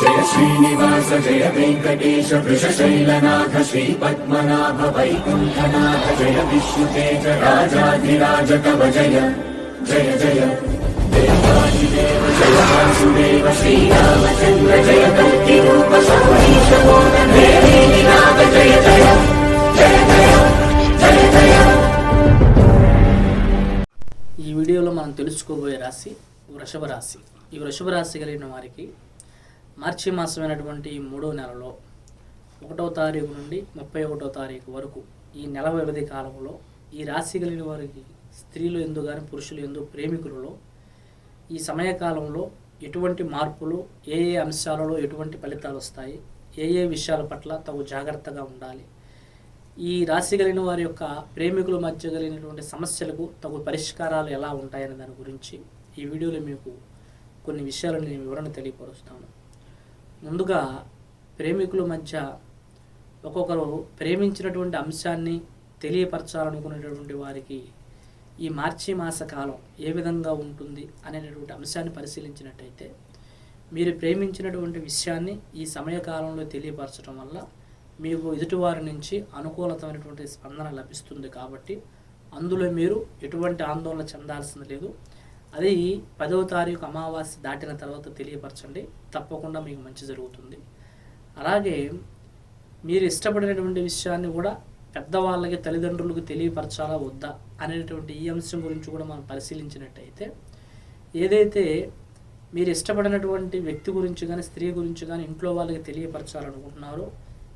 జయ శ్రీనివాస జయ వెంకటేశ వృషశైలనాథ శ్రీ పద్మనాభ వైకుంఠనాథ జయ విష్ణుతేజ రాజాధిరాజ కవ జయ జయ జయ. దేవాదిదేవ జయ వాసుదేవ శ్రీరామచంద్ర జయ కల్కి రూప సౌరీశ నాథ జయ జయ జయ జయ జయ జయ. ఈ వీడియోలో మనం తెలుసుకోబోయే రాశి వృషభ రాశి. ఈ వృషభ రాశి కలిగిన వారికి మార్చి మాసమైనటువంటి మూడో నెలలో ఒకటో తారీఖు నుండి ముప్పై ఒకటో తారీఖు వరకు ఈ నెల వ్యవధి కాలంలో ఈ రాశి కలిగిన వారికి స్త్రీలు ఎందు కానీ పురుషులు ఎందు ప్రేమికులలో ఈ సమయకాలంలో ఎటువంటి మార్పులు ఏ ఏ అంశాలలో ఎటువంటి ఫలితాలు వస్తాయి ఏ ఏ విషయాల పట్ల తగు జాగ్రత్తగా ఉండాలి ఈ రాశి కలిగిన వారి యొక్క ప్రేమికుల మధ్య కలిగినటువంటి సమస్యలకు తగు పరిష్కారాలు ఎలా ఉంటాయనే దాని గురించి ఈ వీడియోలో మీకు కొన్ని విషయాలను నేను వివరణ తెలియపరుస్తాను. ముందుగా ప్రేమికుల మధ్య ఒక్కొక్కరు ప్రేమించినటువంటి అంశాన్ని తెలియపరచాలనుకునేటటువంటి వారికి ఈ మార్చి మాస కాలం ఏ విధంగా ఉంటుంది అనేటటువంటి అంశాన్ని పరిశీలించినట్టయితే మీరు ప్రేమించినటువంటి విషయాన్ని ఈ సమయకాలంలో తెలియపరచడం వల్ల మీకు ఎదుటివారి నుంచి అనుకూలతమైనటువంటి స్పందన లభిస్తుంది కాబట్టి అందులో మీరు ఎటువంటి ఆందోళన చెందాల్సింది లేదు. అది పదవ తారీఖు అమావాస్య దాటిన తర్వాత తెలియపరచండి. తప్పకుండా మీకు మంచి జరుగుతుంది. అలాగే మీరు ఇష్టపడినటువంటి విషయాన్ని కూడా పెద్దవాళ్ళకి తల్లిదండ్రులకు తెలియపరచాలా వద్దా అనేటువంటి ఈ అంశం గురించి కూడా మనం పరిశీలించినట్టయితే ఏదైతే మీరు ఇష్టపడినటువంటి వ్యక్తి గురించి కానీ స్త్రీ గురించి కానీ ఇంట్లో వాళ్ళకి తెలియపరచాలనుకుంటున్నారో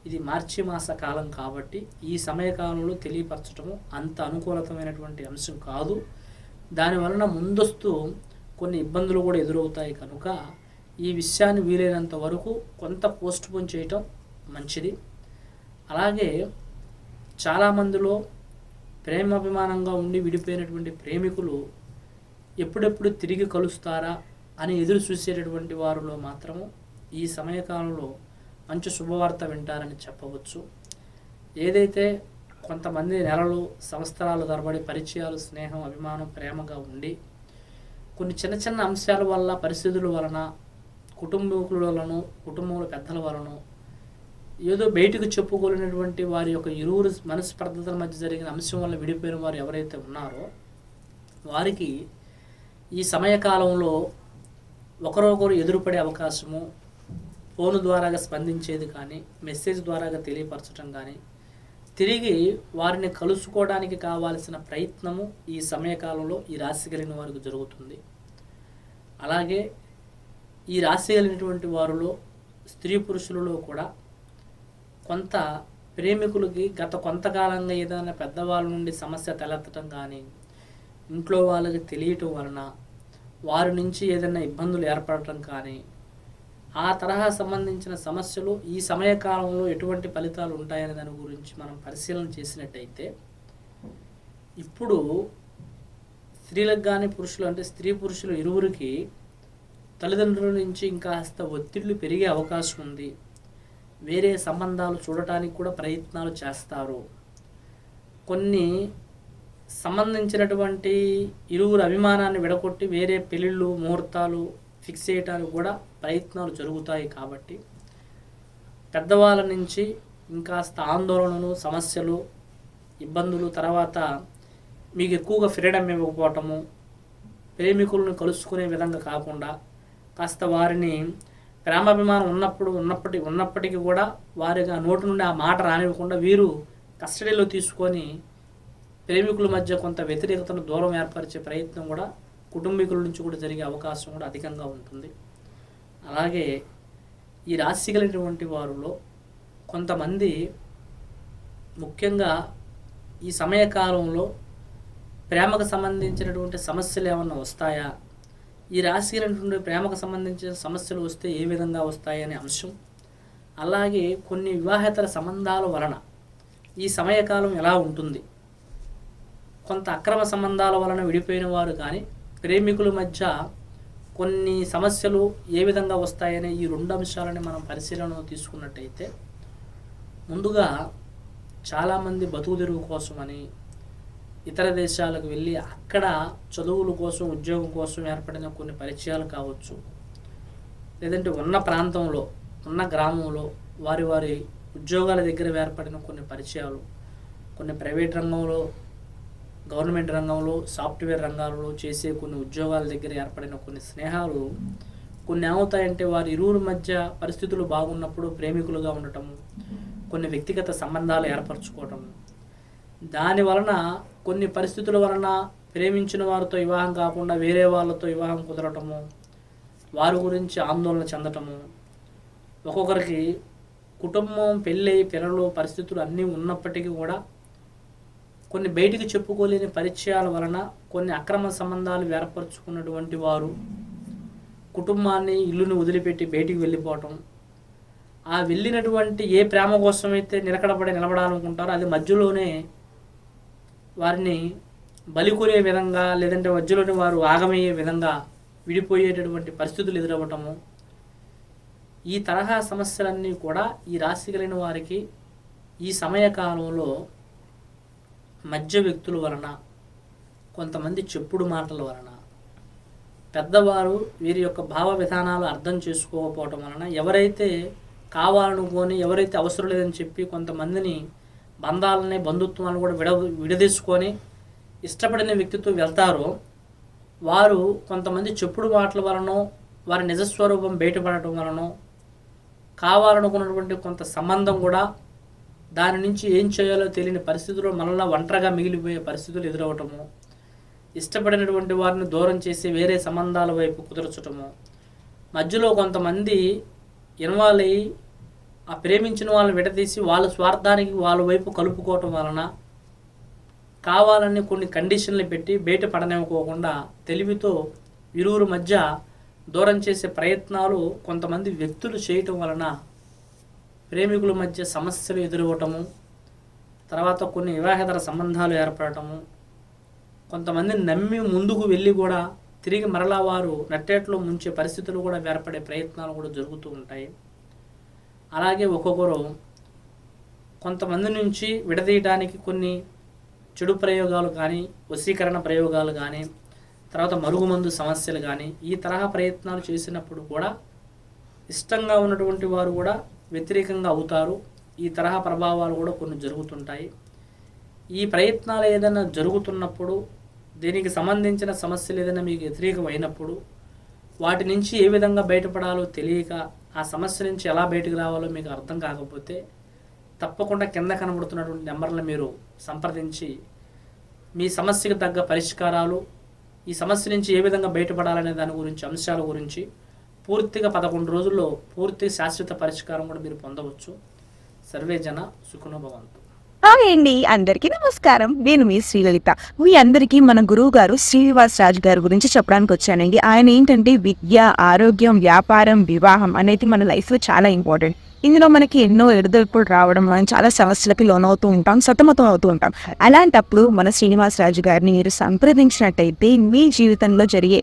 ఇది మార్చి మాస కాలం కాబట్టి ఈ సమయకాలంలో తెలియపరచడము అంత అనుకూలతమైనటువంటి అంశం కాదు. దాని వలన ముందస్తు కొన్ని ఇబ్బందులు కూడా ఎదురవుతాయి కనుక ఈ విషయాన్ని వీలైనంత వరకు కొంత పోస్ట్ పోన్ చేయటం మంచిది. అలాగే చాలామందిలో ప్రేమాభిమానంగా ఉండి విడిపోయినటువంటి ప్రేమికులు ఎప్పుడెప్పుడు తిరిగి కలుస్తారా అని ఎదురు చూసేటటువంటి వారిలో మాత్రము ఈ సమయకాలంలో మంచి శుభవార్త వింటారని చెప్పవచ్చు. ఏదైతే కొంతమంది నెలలు సంవత్సరాలు తరబడి పరిచయాలు స్నేహం అభిమానం ప్రేమగా ఉండి కొన్ని చిన్న చిన్న అంశాల వల్ల పరిస్థితుల వలన కుటుంబీకుల వలన కుటుంబంలో పెద్దల వలన ఏదో బయటకు చెప్పుకోలేనటువంటి వారి యొక్క ఇరువురు మనస్పర్ధతల మధ్య జరిగిన అంశం వల్ల విడిపోయిన వారు ఎవరైతే ఉన్నారో వారికి ఈ సమయకాలంలో ఒకరొకరు ఎదురుపడే అవకాశము ఫోన్ ద్వారాగా స్పందించేది కానీ మెసేజ్ ద్వారాగా తెలియపరచడం కానీ తిరిగి వారిని కలుసుకోవడానికి కావాల్సిన ప్రయత్నము ఈ సమయకాలంలో ఈ రాశి కలిగిన వారికి జరుగుతుంది. అలాగే ఈ రాశి కలిగినటువంటి వారిలో స్త్రీ పురుషులలో కూడా కొంత ప్రేమికులకి గత కొంతకాలంగా ఏదైనా పెద్దవాళ్ళ నుండి సమస్య తలెత్తడం కానీ ఇంట్లో వాళ్ళకి తెలియటం వలన వారి నుంచి ఏదైనా ఇబ్బందులు ఏర్పడటం కానీ ఆ తరహా సంబంధించిన సమస్యలు ఈ సమయకాలంలో ఎటువంటి ఫలితాలు ఉంటాయనే దాని గురించి మనం పరిశీలన చేసినట్టయితే ఇప్పుడు స్త్రీలకు కానీ పురుషులు అంటే స్త్రీ పురుషులు ఇరువురికి తల్లిదండ్రుల నుంచి ఇంకాస్త ఒత్తిళ్ళు పెరిగే అవకాశం ఉంది. వేరే సంబంధాలు చూడటానికి కూడా ప్రయత్నాలు చేస్తారు. కొన్ని సంబంధించినటువంటి ఇరువురు అభిమానాన్ని విడగొట్టి వేరే పెళ్ళిళ్ళు ముహూర్తాలు ఫిక్స్ చేయటానికి కూడా ప్రయత్నాలు జరుగుతాయి కాబట్టి పెద్దవాళ్ళ నుంచి ఇంకాస్త ఆందోళనలు సమస్యలు ఇబ్బందులు తర్వాత మీకు ఎక్కువగా ఫ్రీడమ్ ఇవ్వకపోవటము ప్రేమికులను కలుసుకునే విధంగా కాకుండా కాస్త వారిని ప్రేమాభిమానం ఉన్నప్పుడు ఉన్నప్పటి ఉన్నప్పటికీ కూడా వారిగా నోటి నుండి ఆ మాట రానివ్వకుండా వీరు కస్టడీలో తీసుకొని ప్రేమికుల మధ్య కొంత వ్యతిరేకతను దూరం ఏర్పరిచే ప్రయత్నం కూడా కుటుంబీకుల నుంచి కూడా జరిగే అవకాశం కూడా అధికంగా ఉంటుంది. అలాగే ఈ రాశి కలిగినటువంటి వారిలో కొంతమంది ముఖ్యంగా ఈ సమయకాలంలో ప్రేమకు సంబంధించినటువంటి సమస్యలు ఏమన్నా వస్తాయా? ఈ రాశి కలిగినటువంటి ప్రేమకు సంబంధించిన సమస్యలు వస్తే ఏ విధంగా వస్తాయనే అంశం. అలాగే కొన్ని వివాహేతర సంబంధాల వలన ఈ సమయకాలం ఎలా ఉంటుంది? కొంత అక్రమ సంబంధాల వలన విడిపోయిన వారు కానీ ప్రేమికుల మధ్య కొన్ని సమస్యలు ఏ విధంగా వస్తాయనే ఈ రెండు అంశాలని మనం పరిశీలన తీసుకున్నట్టయితే ముందుగా చాలామంది బతుకు తెరువు కోసమని ఇతర దేశాలకు వెళ్ళి అక్కడ చదువుల కోసం ఉద్యోగం కోసం ఏర్పడిన కొన్ని పరిచయాలు కావచ్చు. లేదంటే ఉన్న ప్రాంతంలో ఉన్న గ్రామంలో వారి వారి ఉద్యోగాల దగ్గర ఏర్పడిన కొన్ని పరిచయాలు కొన్ని ప్రైవేట్ రంగంలో గవర్నమెంట్ రంగంలో సాఫ్ట్వేర్ రంగాల్లో చేసే కొన్ని ఉద్యోగాల దగ్గర ఏర్పడిన కొన్ని స్నేహాలు కొన్ని ఏమవుతాయంటే వారి ఇరువురి మధ్య పరిస్థితులు బాగున్నప్పుడు ప్రేమికులుగా ఉండటం కొన్ని వ్యక్తిగత సంబంధాలు ఏర్పరచుకోవటం. దాని వలన కొన్ని పరిస్థితుల వలన ప్రేమించిన వారితో వివాహం కాకుండా వేరే వాళ్ళతో వివాహం కుదరటము వారి గురించి ఆందోళన చెందటము. ఒక్కొక్కరికి కుటుంబం పెళ్ళి పిల్లలు పరిస్థితులు అన్నీ ఉన్నప్పటికీ కూడా కొన్ని బయటికి చెప్పుకోలేని పరిచయాల వలన కొన్ని అక్రమ సంబంధాలు ఏర్పరచుకున్నటువంటి వారు కుటుంబాన్ని ఇల్లుని వదిలిపెట్టి బయటికి వెళ్ళిపోవటం. ఆ వెళ్ళినటువంటి ఏ ప్రేమ కోసమైతే నిలకడపడి నిలబడాలనుకుంటారో అది మధ్యలోనే వారిని బలికొనే విధంగా లేదంటే మధ్యలోనే వారు ఆగమయ్యే విధంగా విడిపోయేటటువంటి పరిస్థితులు ఎదురవ్వటము. ఈ తరహా సమస్యలన్నీ కూడా ఈ రాశి కలిగిన వారికి ఈ సమయకాలంలో మధ్య వ్యక్తుల వలన కొంతమంది చెప్పుడు మాటల వలన. పెద్దవారు వీరి యొక్క భావ విధానాలు అర్థం చేసుకోకపోవటం వలన ఎవరైతే కావాలనుకొని ఎవరైతే అవసరం లేదని చెప్పి కొంతమందిని బంధాలని బంధుత్వాలను కూడా విడ విడదీసుకొని ఇష్టపడిన వ్యక్తితో వెళ్తారో వారు కొంతమంది చెప్పుడు మాటల వలనో వారి నిజస్వరూపం బయటపడటం వలనో కావాలనుకున్నటువంటి కొంత సంబంధం కూడా దాని నుంచి ఏం చేయాలో తెలియని పరిస్థితుల్లో మనల్ని ఒంటరిగా మిగిలిపోయే పరిస్థితులు ఎదురవటము ఇష్టపడినటువంటి వారిని దూరం చేసి వేరే సంబంధాల వైపు కుదర్చటము. మధ్యలో కొంతమంది ఇన్వాల్వ్ అయ్యి ఆ ప్రేమించిన వాళ్ళని విడదీసి వాళ్ళ స్వార్థానికి వాళ్ళ వైపు కలుపుకోవటం వలన కావాలని కొన్ని కండిషన్లు పెట్టి బయట పడనివ్వకోకుండా తెలివితో ఇరువురు మధ్య దూరం చేసే ప్రయత్నాలు కొంతమంది వ్యక్తులు చేయటం వలన ప్రేమికుల మధ్య సమస్యలు ఎదురవ్వటము తర్వాత కొన్ని వివాహేతర సంబంధాలు ఏర్పడటము కొంతమందిని నమ్మి ముందుకు వెళ్ళి కూడా తిరిగి మరలా వారు నట్టేట్లో ముంచే పరిస్థితులు కూడా ఏర్పడే ప్రయత్నాలు కూడా జరుగుతూ ఉంటాయి. అలాగే ఒక్కొక్కరు కొంతమంది నుంచి విడదీయడానికి కొన్ని చెడు ప్రయోగాలు కానీ వశీకరణ ప్రయోగాలు కానీ తర్వాత మరుగుమందు సమస్యలు కానీ ఈ తరహా ప్రయత్నాలు చేసినప్పుడు కూడా ఇష్టంగా ఉన్నటువంటి వారు కూడా వ్యతిరేకంగా అవుతారు. ఈ తరహా ప్రభావాలు కూడా కొన్ని జరుగుతుంటాయి. ఈ ప్రయత్నాలు ఏదైనా జరుగుతున్నప్పుడు దీనికి సంబంధించిన సమస్యలు ఏదైనా మీకు వ్యతిరేకమైనప్పుడు వాటి నుంచి ఏ విధంగా బయటపడాలో తెలియక ఆ సమస్య నుంచి ఎలా బయటకు రావాలో మీకు అర్థం కాకపోతే తప్పకుండా కింద కనబడుతున్నటువంటి నెంబర్లను మీరు సంప్రదించి మీ సమస్యకు తగ్గ పరిష్కారాలు ఈ సమస్య నుంచి ఏ విధంగా బయటపడాలనే దాని గురించి అంశాల గురించి పూర్తిగా పదకొండు రోజుల్లో పూర్తి శాశ్వత పరిష్కారం కూడా మీరు పొందవచ్చు. సర్వే జన సుఖనుభవంతు. హాయ్ అండి అందరికీ నమస్కారం. నేను మీ శ్రీలలిత. మీ అందరికీ మన గురువు గారు శ్రీనివాస్ రాజు గారి గురించి చెప్పడానికి వచ్చానండి. ఆయన ఏంటంటే విద్య ఆరోగ్యం వ్యాపారం వివాహం అనేది మన లైఫ్లో చాలా ఇంపార్టెంట్ ఇందులో మనకి ఎన్నో ఎడదొడుపులు రావడం మనం చాలా సమస్యలకి లోనవుతూ ఉంటాం సతమతం అవుతూ ఉంటాం. అలాంటప్పుడు మన శ్రీనివాస్ రాజు గారిని మీరు సంప్రదించినట్టయితే మీ జీవితంలో జరిగే